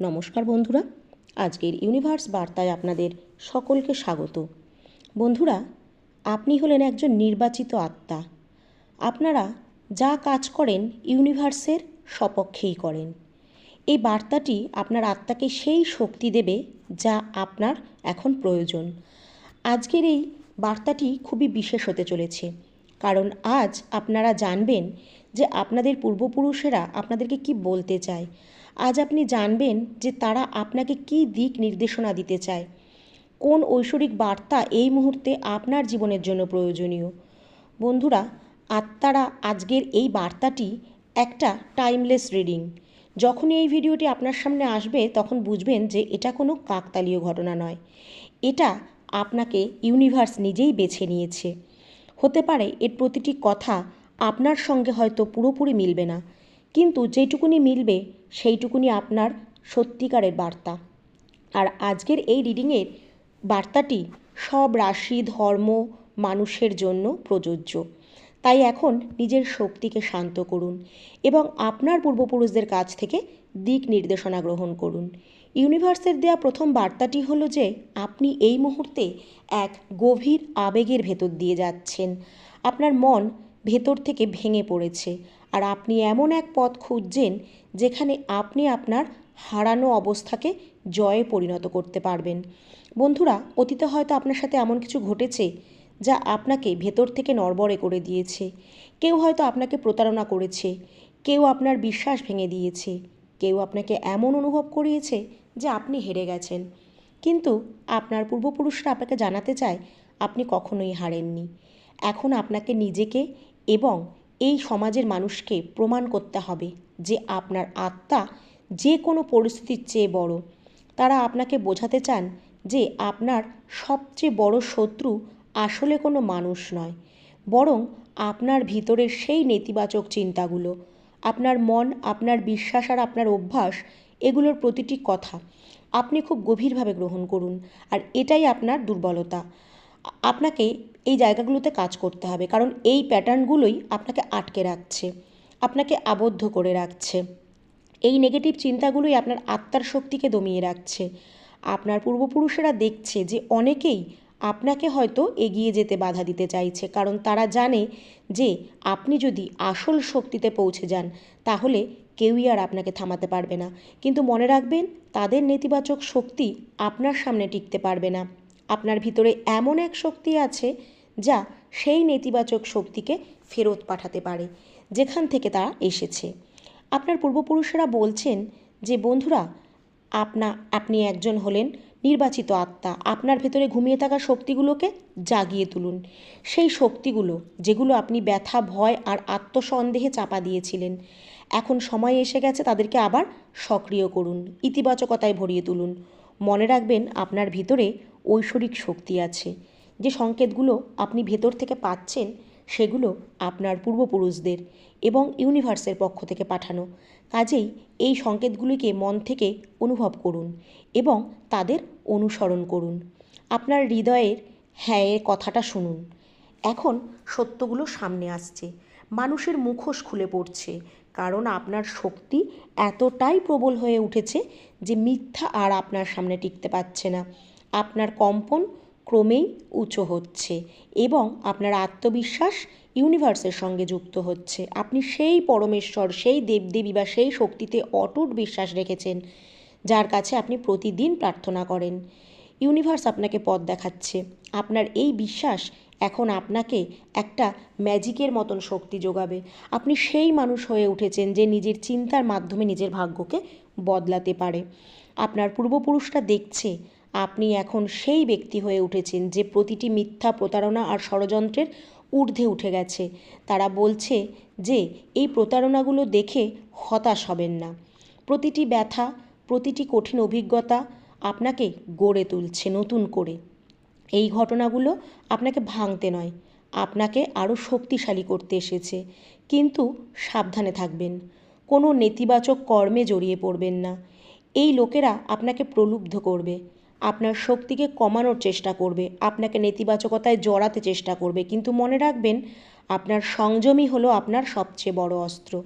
নমস্কার বন্ধুরা, আজকের ইউনিভার্স বার্তায় আপনাদের সকলকে স্বাগত। বন্ধুরা, আপনি হলেন একজন নির্বাচিত আত্মা। আপনারা যা কাজ করেন ইউনিভার্সের সপক্ষেই করেন। এই বার্তাটি আপনার আত্মাকে সেই শক্তি দেবে যা আপনার এখন প্রয়োজন। আজকের এই বার্তাটি খুবই বিশেষ হতে চলেছে, কারণ আজ আপনারা জানবেন যে আপনাদের পূর্বপুরুষেরা আপনাদেরকে কি বলতে চায়। আজ আপনি জানবেন যে তারা আপনাকে কি দিক নির্দেশনা দিতে চায়। কোন ঐশ্বরিক বার্তা এই মুহূর্তে আপনার জীবনের জন্য প্রয়োজনীয়? বন্ধুরা, আত্মারা আজকের এই বার্তাটি একটা টাইমলেস রিডিং যখনই এই ভিডিওটি আপনার সামনে আসবে, তখন বুঝবেন যে এটা কোনো কাকতালীয় ঘটনা নয়। এটা আপনাকে ইউনিভার্স নিজেই বেছে নিয়েছে। হতে পারে এর প্রতিটি কথা আপনার সঙ্গে হয়তো পুরোপুরি মিলবে না। কিন্তু যেটুকুনি মিলবে সেইটুকুনি আপনার সত্যিকারের বার্তা। আর আজকের এই রিডিংয়ের বার্তাটি সব রাশি, ধর্ম, মানুষের জন্য প্রযোজ্য। তাই এখন নিজের শক্তিকে শান্ত করুন এবং আপনার পূর্বপুরুষদের কাছ থেকে দিক নির্দেশনা গ্রহণ করুন। ইউনিভার্সের দেয়া প্রথম বার্তাটি হলো যে, আপনি এই মুহূর্তে এক গভীর আবেগের ভেতর দিয়ে যাচ্ছেন। আপনার মন ভেতর থেকে ভেঙে পড়েছে। আর আপনি এমন এক পথ খুঁজছেন যেখানে আপনি আপনার হারানো অবস্থাকে জয়ে পরিণত করতে পারবেন। বন্ধুরা, অতীতে হয়তো আপনার সাথে এমন কিছু ঘটেছে যা আপনাকে ভেতর থেকে নড়বড়ে করে দিয়েছে। কেউ হয়তো আপনাকে প্রতারণা করেছে। কেউ আপনার বিশ্বাস ভেঙে দিয়েছে। কেউ আপনাকে এমন অনুভব করিয়েছে যে আপনি হেরে গেছেন। কিন্তু আপনার পূর্বপুরুষরা আপনাকে জানাতে চায় আপনি কখনোই হারেননি। এখন আপনাকে নিজেকে এবং এই সমাজের মানুষকে প্রমাণ করতে হবে যে আপনার আত্মা যে কোনো পরিস্থিতির চেয়ে বড়। তারা আপনাকে বোঝাতে চান যে আপনার সবচেয়ে বড় শত্রু আসলে কোনো মানুষ নয়, বরং আপনার ভিতরের সেই নেতিবাচক চিন্তাগুলো, আপনার মন, আপনার বিশ্বাস আর আপনার অভ্যাস, এগুলোর প্রতিটি কথা আপনি খুব গভীরভাবে গ্রহণ করুন, আর এটাই আপনার দুর্বলতা। আপনাকে এই জায়গাগুলোতে কাজ করতে হবে। কারণ এই প্যাটার্নগুলোই আপনাকে আটকে রাখছে, আপনাকে আবদ্ধ করে রাখছে। এই নেগেটিভ চিন্তাগুলোই আপনার আত্মার শক্তিকে দমিয়ে রাখছে। আপনার পূর্বপুরুষেরা দেখছে যে অনেকেই আপনাকে হয়তো এগিয়ে যেতে বাধা দিতে চাইছে। কারণ তারা জানে যে আপনি যদি আসল শক্তিতে পৌঁছে যান, তাহলে কেউই আর আপনাকে থামাতে পারবে না। কিন্তু মনে রাখবেন, তাদের নেতিবাচক শক্তি আপনার সামনে টিকতে পারবে না। আপনার ভিতরে এমন এক শক্তি আছে যা সেই নেতিবাচক শক্তিকে ফেরত পাঠাতে পারে, যেখান থেকে তারা এসেছে। আপনার পূর্বপুরুষেরা বলছেন যে, বন্ধুরা, আপনা, আপনি একজন হলেন নির্বাচিত আত্মা। আপনার ভেতরে ঘুমিয়ে থাকা শক্তিগুলোকে জাগিয়ে তুলুন। সেই শক্তিগুলো, যেগুলো আপনি ব্যথা, ভয় আর আত্মসন্দেহে চাপা দিয়েছিলেন, এখন সময় এসে গেছে তাদেরকে আবার সক্রিয় করুন, ইতিবাচকতায় ভরিয়ে তুলুন। মনে রাখবেন, আপনার ভিতরে ঐশ্বরিক শক্তি আছে। যে সংকেতগুলো আপনি ভেতর থেকে পাচ্ছেন, সেগুলো আপনার পূর্বপুরুষদের এবং ইউনিভার্সের পক্ষ থেকে পাঠানো। কাজেই এই সংকেতগুলিকে মন থেকে অনুভব করুন এবং তাদের অনুসরণ করুন। আপনার হৃদয়ের হ্যাঁ এর কথাটা শুনুন। এখন সত্যগুলো সামনে আসছে। মানুষের মুখোশ খুলে পড়ছে, কারণ আপনার শক্তি এতটাই প্রবল হয়ে উঠেছে যে মিথ্যা আর আপনার সামনে টিকতে পারছে না। আপনার কম্পন ক্রমেই উঁচু হচ্ছে এবং আপনার আত্মবিশ্বাস ইউনিভার্সের সঙ্গে যুক্ত হচ্ছে। আপনি সেই পরমেশ্বর, সেই দেবদেবী বা সেই শক্তিতে অটুট বিশ্বাস রেখেছেন, যার কাছে আপনি প্রতিদিন প্রার্থনা করেন। ইউনিভার্স আপনাকে পথ দেখাচ্ছে। আপনার এই বিশ্বাস এখন আপনাকে একটা ম্যাজিকের মতন শক্তি যোগাবে। আপনি সেই মানুষ হয়ে উঠেছেন যে নিজের চিন্তার মাধ্যমে নিজের ভাগ্যকে বদলাতে পারে। আপনার পূর্বপুরুষরা দেখছে আপনি এখন সেই ব্যক্তি হয়ে উঠেছেন যে প্রতিটি মিথ্যা প্রতারণা আর ষড়যন্ত্রের ঊর্ধ্বে উঠে গেছে। তারা বলছে যে, এই প্রতারণাগুলো দেখে হতাশ হবেন না। প্রতিটি ব্যথা, প্রতিটি কঠিন অভিজ্ঞতা আপনাকে গড়ে তুলছে নতুন করে। এই ঘটনাগুলো আপনাকে ভাঙতে নয়, আপনাকে আরও শক্তিশালী করতে এসেছে। কিন্তু সাবধানে থাকবেন, কোনো নেতিবাচক কর্মে জড়িয়ে পড়বেন না। এই লোকেরা আপনাকে প্রলুব্ধ করবে। আপনার শক্তিকে কমানোর চেষ্টা করবে, আপনাকে নেতিবাচকতায় জড়াতে চেষ্টা করবে। কিন্তু মনে রাখবেন, আপনার সংযমই হলো আপনার সবচেয়ে বড় অস্ত্র।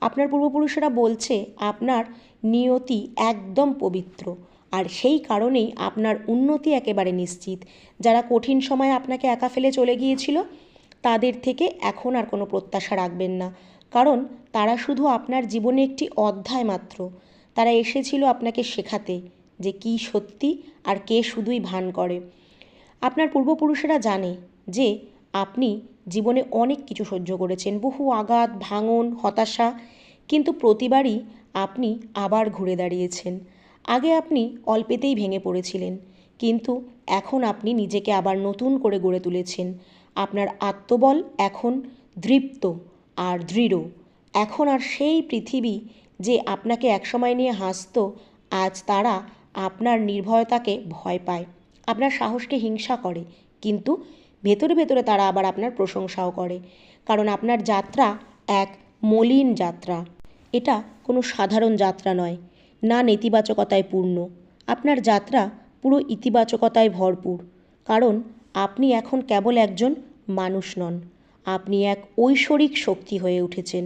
আপনার পূর্বপুরুষেরা বলছে, আপনার নিয়তি একদম পবিত্র। আর সেই কারণেই আপনার উন্নতি একেবারে নিশ্চিত। যারা কঠিন সময়ে আপনাকে একা ফেলে চলে গিয়েছিল, তাদের থেকে এখন আর কোনো প্রত্যাশা রাখবেন না। কারণ তারা শুধু আপনার জীবনে একটি অধ্যায় মাত্র। তারা এসেছিল আপনাকে শেখাতে। যে কী সত্যি আর কে শুধুই ভান করে। আপনার পূর্বপুরুষেরা জানে যে আপনি জীবনে অনেক কিছু সহ্য করেছেন, বহু আঘাত, ভাঙন, হতাশা, কিন্তু প্রতিবারই আপনি আবার ঘুরে দাঁড়িয়েছেন। আগে আপনি অল্পেতেই ভেঙে পড়েছিলেন, কিন্তু এখন আপনি নিজেকে আবার নতুন করে গড়ে তুলেছেন। আপনার আত্মবল এখন দৃপ্ত আর দৃঢ়। এখন আর সেই পৃথিবী যে আপনাকে একসময় নিয়ে হাসত, আজ তারা আপনার নির্ভয়তাকে ভয় পায়, আপনার সাহসকে হিংসা করে, কিন্তু ভেতরে ভেতরে তারা আবার আপনার প্রশংসাও করে, কারণ আপনার যাত্রা এক মলিন যাত্রা। এটা কোনো সাধারণ যাত্রা নয়, না নেতিবাচকতায় পূর্ণ। আপনার যাত্রা পুরো ইতিবাচকতায় ভরপুর, কারণ আপনি এখন কেবল একজন মানুষ নন, আপনি এক ঐশ্বরিক শক্তি হয়ে উঠেছেন।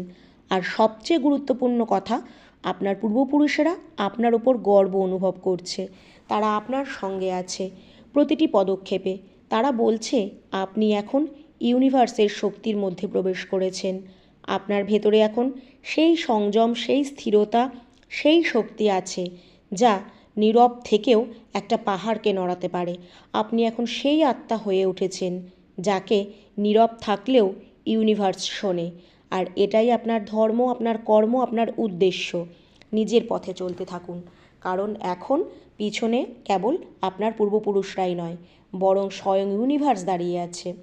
আর সবচেয়ে গুরুত্বপূর্ণ কথা আপনার পূর্বপুরুষেরা আপনার ওপর গর্ব অনুভব করছে। তারা আপনার সঙ্গে আছে। প্রতিটি পদক্ষেপে তারা বলছে, আপনি এখন ইউনিভার্সের শক্তির মধ্যে প্রবেশ করেছেন। আপনার ভেতরে এখন সেই সংযম, সেই স্থিরতা, সেই শক্তি আছে, যা নীরব থেকেও একটা পাহাড়কে নড়াতে পারে। আপনি এখন সেই আত্মা হয়ে উঠেছেন, যাকে নীরব থাকলেও ইউনিভার্স শোনে। আর এটাই আপনার ধর্ম, আপনার কর্ম, আপনার উদ্দেশ্য। নিজের পথে চলতে থাকুন। কারণ এখন পিছনে কেবল আপনার পূর্বপুরুষরাই নয়, বরং স্বয়ং ইউনিভার্স দাঁড়িয়ে আছে।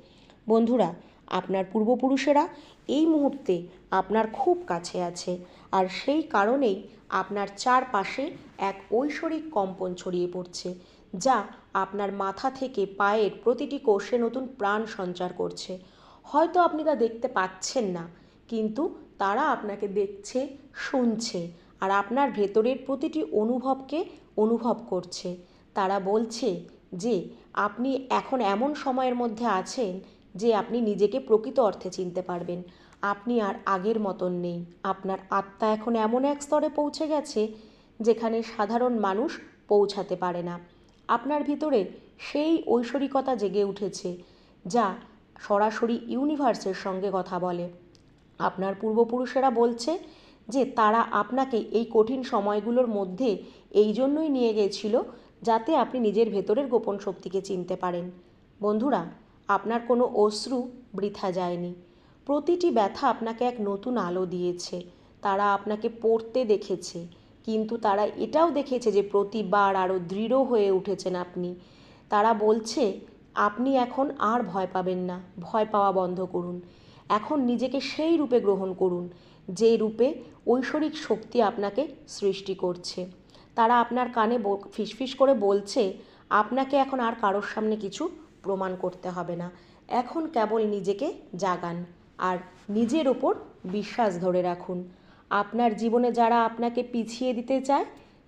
বন্ধুরা, আপনার পূর্বপুরুষেরা এই মুহূর্তে আপনার খুব কাছে আছে, আর সেই কারণেই আপনার চারপাশে এক ঐশ্বরিক কম্পন ছড়িয়ে পড়ছে, যা আপনার মাথা থেকে পায়ের প্রতিটি কোষে নতুন প্রাণ সঞ্চার করছে। হয়তো আপনি তা দেখতে পাচ্ছেন না কিন্তু তারা আপনাকে দেখছে, শুনছে আর আপনার ভেতরের প্রতিটি অনুভবকে অনুভব করছে। তারা বলছে যে, আপনি এখন এমন সময়ের মধ্যে আছেন যে আপনি নিজেকে প্রকৃত অর্থে চিনতে পারবেন। আপনি আর আগের মতন নেই। আপনার আত্মা এখন এমন এক স্তরে পৌঁছে গেছে যেখানে সাধারণ মানুষ পৌঁছাতে পারে না। আপনার ভিতরে সেই ঐশ্বরিকতা জেগে উঠেছে যা সরাসরি ইউনিভার্সের সঙ্গে কথা বলে। আপনার পূর্বপুরুষেরা বলছে যে তারা আপনাকে এই কঠিন সময়গুলোর মধ্যে এই জন্যই নিয়ে গেছিল যাতে আপনি নিজের ভেতরের গোপন শক্তিকে চিনতে পারেন। বন্ধুরা, আপনার কোনো অশ্রু বৃথা যায়নি। প্রতিটি ব্যথা আপনাকে এক নতুন আলো দিয়েছে। তারা আপনাকে পড়তে দেখেছে, কিন্তু তারা এটাও দেখেছে যে প্রতিবার আরও দৃঢ় হয়ে উঠেছেন আপনি। তারা বলছে, আপনি এখন আর ভয় পাবেন না। ভয় পাওয়া বন্ধ করুন। এখন নিজেকে সেই রূপে গ্রহণ করুন, যে রূপে ঐশ্বরিক শক্তি আপনাকে সৃষ্টি করছে। তারা আপনার কানে ফিসফিস করে বলছে, আপনাকে এখন আর কারোর সামনে কিছু প্রমাণ করতে হবে না। এখন কেবল নিজেকে জাগান আর নিজের ওপর বিশ্বাস ধরে রাখুন। আপনার জীবনে যারা আপনাকে পিছিয়ে দিতে চায়,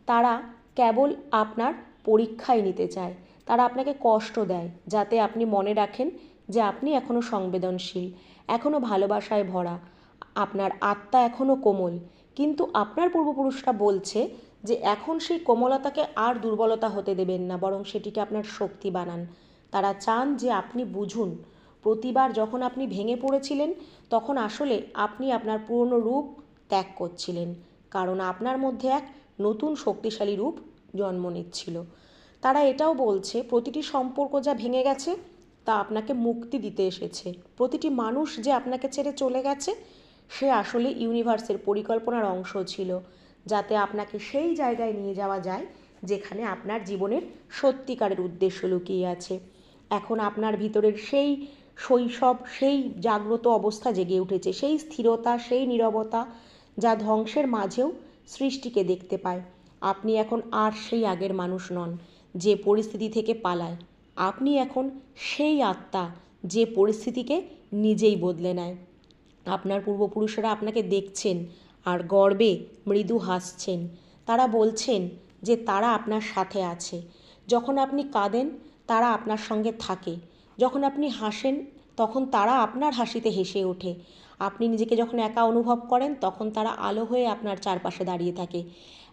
তারা কেবল আপনার পরীক্ষায় নিতে চায়। তারা আপনাকে কষ্ট দেয়, যাতে আপনি মনে রাখেন যে আপনি এখনও সংবেদনশীল এখনও ভালোবাসায় ভরা। আপনার আত্মা এখনও কোমল। কিন্তু আপনার পূর্বপুরুষরা বলছে যে এখন সেই কোমলতাকে আর দুর্বলতা হতে দেবেন না, বরং সেটিকে আপনার শক্তি বানান। তারা চান যে আপনি বুঝুন, প্রতিবার যখন আপনি ভেঙে পড়েছিলেন, তখন আসলে আপনি আপনার পুরনো রূপ ত্যাগ করছিলেন, কারণ আপনার মধ্যে এক নতুন শক্তিশালী রূপ জন্ম নিচ্ছিল। তারা এটাও বলছে, প্রতিটি সম্পর্ক যা ভেঙে গেছে তা আপনাকে মুক্তি দিতে এসেছে। প্রতিটি মানুষ যে আপনাকে ছেড়ে চলে গেছে, সে আসলে ইউনিভার্সের পরিকল্পনার অংশ ছিল, যাতে আপনাকে সেই জায়গায় নিয়ে যাওয়া যায়, যেখানে আপনার জীবনের সত্যিকারের উদ্দেশ্য লুকিয়ে আছে। এখন আপনার ভিতরের সেই শৈশব, সেই জাগ্রত অবস্থা জেগে উঠেছে, সেই স্থিরতা, সেই নীরবতা যা ধ্বংসের মাঝেও সৃষ্টিকে দেখতে পায়। আপনি এখন আর সেই আগের মানুষ নন, যে পরিস্থিতি থেকে পালায়। আপনি এখন সেই আত্মা যে পরিস্থিতিকে নিজেই বদলে নেয়। আপনার পূর্বপুরুষেরা আপনাকে দেখছেন আর গর্বে মৃদু হাসছেন। তারা বলছেন যে তারা আপনার সাথে আছে। যখন আপনি কাঁদেন, তারা আপনার সঙ্গে থাকে। যখন আপনি হাসেন, তখন তারা আপনার হাসিতে হেসে ওঠে। আপনি নিজেকে যখন একা অনুভব করেন, তখন তারা আলো হয়ে আপনার চারপাশে দাঁড়িয়ে থাকে।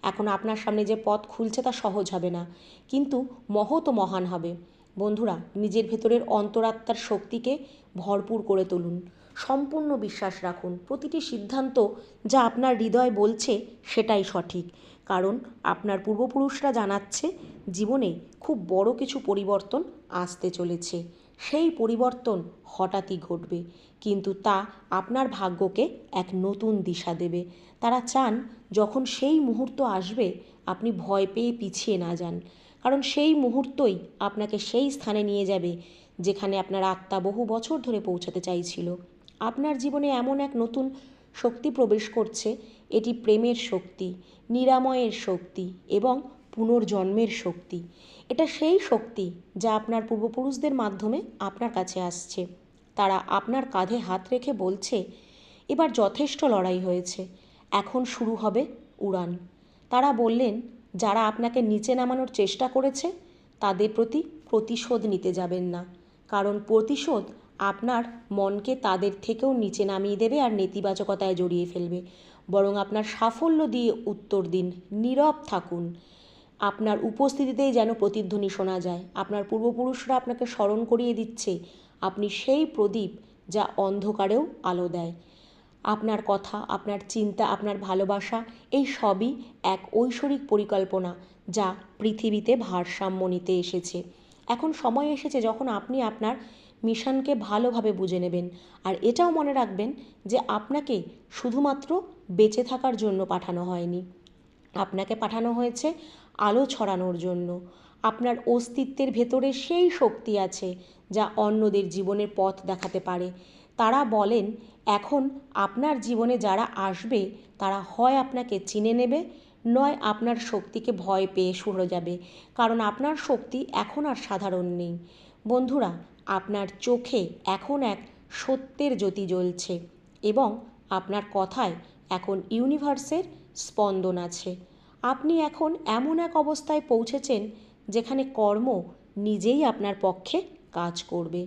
এখন আপনার সামনে যে পথ খুলছে তা সহজ হবে না, কিন্তু মহৎ মহান হবে। বন্ধুরা, নিজের ভেতরের অন্তরাত্মার শক্তিকে ভরপুর করে তুলুন। সম্পূর্ণ বিশ্বাস রাখুন। প্রতিটি সিদ্ধান্ত যা আপনার হৃদয় বলছে সেটাই সঠিক। কারণ আপনার পূর্বপুরুষরা জানাচ্ছে, জীবনে খুব বড় কিছু পরিবর্তন আসতে চলেছে। সেই পরিবর্তন হঠাৎই ঘটবে। কিন্তু তা আপনার ভাগ্যকে এক নতুন দিশা দেবে। তারা চান, যখন সেই মুহূর্ত আসবে, আপনি ভয় পেয়ে পিছিয়ে না যান। কারণ সেই মুহূর্তই আপনাকে সেই স্থানে নিয়ে যাবে যেখানে আপনার আত্মা বহু বছর ধরে পৌঁছাতে চাইছিল। আপনার জীবনে এমন এক নতুন শক্তি প্রবেশ করছে, এটি প্রেমের শক্তি, নিরাময়ের শক্তি এবং পুনর্জন্মের শক্তি। এটা সেই শক্তি যা আপনার পূর্বপুরুষদের মাধ্যমে আপনার কাছে আসছে। তারা আপনার কাঁধে হাত রেখে বলছে, এবার যথেষ্ট লড়াই হয়েছে, এখন শুরু হবে উড়ান। তারা বললেন যারা আপনাকে নিচে নামানোর চেষ্টা করেছে, তাদের প্রতি প্রতিশোধ নিতে যাবেন না। কারণ প্রতিশোধ আপনার মনকে তাদের থেকেও নিচে নামিয়ে দেবে আর নেতিবাচকতায় জড়িয়ে ফেলবে। বরং আপনার সাফল্য দিয়ে উত্তর দিন। নীরব থাকুন। আপনার উপস্থিতিতেই যেন প্রতিধ্বনি শোনা যায়। আপনার পূর্বপুরুষরা আপনাকে স্মরণ করিয়ে দিচ্ছে। আপনি সেই প্রদীপ যা অন্ধকারেও আলো দেয়। আপনার কথা, আপনার চিন্তা, আপনার ভালোবাসা, এই সবই এক ঐশ্বরিক পরিকল্পনা যা পৃথিবীতে ভারসাম্য নিতে এসেছে। এখন সময় এসেছে যখন আপনি আপনার মিশনকে ভালোভাবে বুঝে নেবেন আর এটাও মনে রাখবেন যে আপনাকে শুধুমাত্র বেঁচে থাকার জন্য পাঠানো হয়নি। আপনাকে পাঠানো হয়েছে আলো ছড়ানোর জন্য। আপনার অস্তিত্বের ভেতরে সেই শক্তি আছে যা অন্যদের জীবনের পথ দেখাতে পারে। তারা বলেন এখন আপনার জীবনে যারা আসবে, তারা হয় আপনাকে চিনে নেবে, নয় আপনার শক্তিকে ভয় পেয়ে সরে যাবে। কারণ আপনার শক্তি এখন আর সাধারণ নেই। বন্ধুরা, আপনার চোখে এখন এক সত্যের জ্যোতি জ্বলছে এবং আপনার কথায় এখন ইউনিভার্সের স্পন্দন আছে। আপনি এখন এমন এক অবস্থায় পৌঁছেছেন, যেখানে কর্ম নিজেই আপনার পক্ষে কাজ করবে।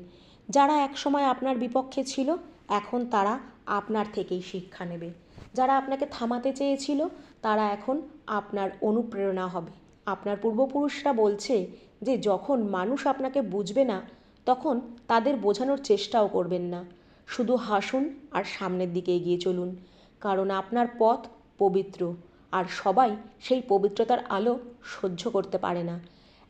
যারা একসময় আপনার বিপক্ষে ছিল এখন তারা আপনার থেকেই শিক্ষা নেবে। যারা আপনাকে থামাতে চেয়েছিল, তারা এখন আপনার অনুপ্রেরণা হবে। আপনার পূর্বপুরুষরা বলছে যে, যখন মানুষ আপনাকে বুঝবে না, তখন তাদের বোঝানোর চেষ্টাও করবেন না। শুধু হাসুন আর সামনের দিকে এগিয়ে চলুন, কারণ আপনার পথ পবিত্র, আর সবাই সেই পবিত্রতার আলো সহ্য করতে পারে না।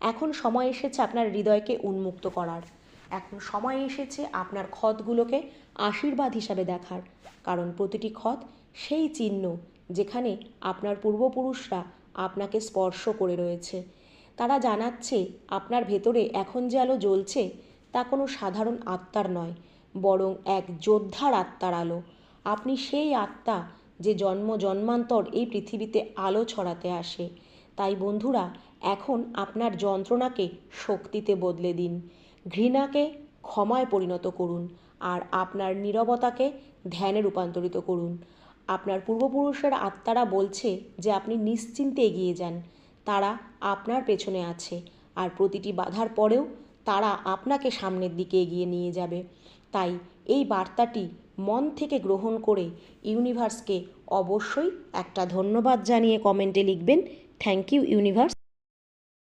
এখন সময় এসেছে আপনার হৃদয়কে উন্মুক্ত করার। এখন সময় এসেছে আপনার ক্ষতগুলোকে আশীর্বাদ হিসাবে দেখার, কারণ প্রতিটি ক্ষত সেই চিহ্ন যেখানে আপনার পূর্বপুরুষরা আপনাকে স্পর্শ করে রয়েছে। তারা জানাচ্ছে, আপনার ভেতরে এখন যে আলো জ্বলছে, তা কোনো সাধারণ আত্মার নয়, বরং এক যোদ্ধার আত্মার আলো। আপনি সেই আত্মা যে জন্ম জন্মান্তর এই পৃথিবীতে আলো ছড়াতে আসে। তাই বন্ধুরা, এখন আপনার যন্ত্রণাকে শক্তিতে বদলে দিন। ঘৃণাকে ক্ষমায় পরিণত করুন। আর আপনার নীরবতাকে ধ্যানে রূপান্তরিত করুন। আপনার পূর্বপুরুষের আত্মারা বলছে যে আপনি নিশ্চিন্তে এগিয়ে যান। তারা আপনার পেছনে আছে আর প্রতিটি বাধার পরেও তারা আপনাকে সামনের দিকে এগিয়ে নিয়ে যাবে। তাই এই বার্তাটি মন থেকে গ্রহণ করে ইউনিভার্সকে অবশ্যই একটা ধন্যবাদ জানিয়ে কমেন্টে লিখবেন। Thank you universe.